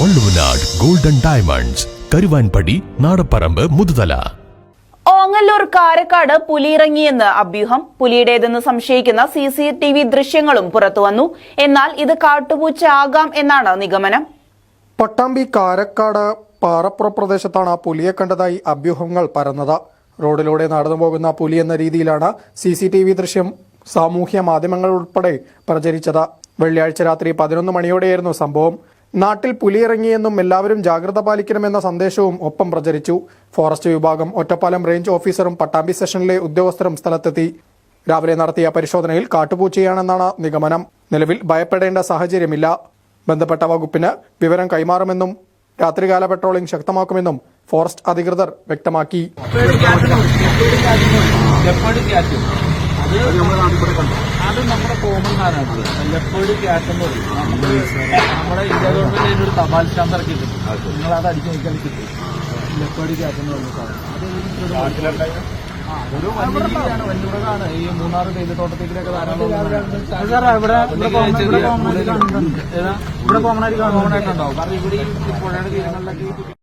Valluvanad golden diamonds Karuvanpady Nadapparamba Muthuthala. Ongallur Karakkad പുലിയിറങ്ങിയെന്ന് അഭ്യൂഹം. പുലിയുടേതെന്ന് സംശയിക്കുന്ന സി സി ടി വി ദൃശ്യങ്ങളും പുറത്തുവന്നു എന്നാൽ ഇത് കാട്ടുപൂച്ച ആകാം എന്നാണ് നിഗമനം. പട്ടാമ്പി കാരക്കാട് പാറപ്പുറ പ്രദേശത്താണ് പുലിയെ കണ്ടതായി അഭ്യൂഹങ്ങൾ പരന്നത്. റോഡിലൂടെ നടന്നു പോകുന്ന പുലി എന്ന രീതിയിലാണ് സി സി ടി വി ദൃശ്യം സാമൂഹ്യ മാധ്യമങ്ങൾ ഉൾപ്പെടെ പ്രചരിച്ചത്. വെള്ളിയാഴ്ച രാത്രി പതിനൊന്ന് മണിയോടെയായിരുന്നു സംഭവം. നാട്ടിൽ പുലിയിറങ്ങിയെന്നും എല്ലാവരും ജാഗ്രത പാലിക്കണമെന്ന സന്ദേശവും ഒപ്പം പ്രചരിച്ചു. ഫോറസ്റ്റ് വിഭാഗം ഒറ്റപ്പാലം റേഞ്ച് ഓഫീസറും പട്ടാമ്പി സെഷനിലെ ഉദ്യോഗസ്ഥരും സ്ഥലത്തെത്തി. രാവിലെ നടത്തിയ പരിശോധനയിൽ കാട്ടുപൂച്ചയാണെന്നാണ് നിഗമനം. നിലവിൽ ഭയപ്പെടേണ്ട സാഹചര്യമില്ല. ബന്ധപ്പെട്ട വകുപ്പിന് വിവരം കൈമാറുമെന്നും രാത്രികാല പെട്രോളിംഗ് ശക്തമാക്കുമെന്നും ഫോറസ്റ്റ് അധികൃതർ വ്യക്തമാക്കി. അത് നമ്മുടെ കോമൺ നമ്മുടെ ഇന്ത്യ ഗവൺമെന്റ് അതിന് ഒരു തപാൽ സ്റ്റാമ്പ് ഇറക്കിയിട്ടുണ്ട് നിങ്ങൾ അത് അടിച്ചു നോക്കിയാൽ കിട്ടും. ലെപ്പേർഡ് ക്യാറ്റ് എന്ന് പറയുന്ന സാധനം. അത് ഇതിൽ ആ, അതൊരു വന്യജീവിയാണ് വന്യമൃഗമാണ് ഈ മൂന്നാർ തേയിലത്തോട്ടത്തിലൊക്കെ ധാരാളം ഇവിടെ ഇവിടെ കോമൺ ആയിട്ട് ഇവിടെ കോമൺ ആയിട്ട് ആയിട്ടുണ്ടാവും. കാരണം ഇവിടെ ഈ പുഴയുടെ തീരങ്ങളിലൊക്കെ ഈ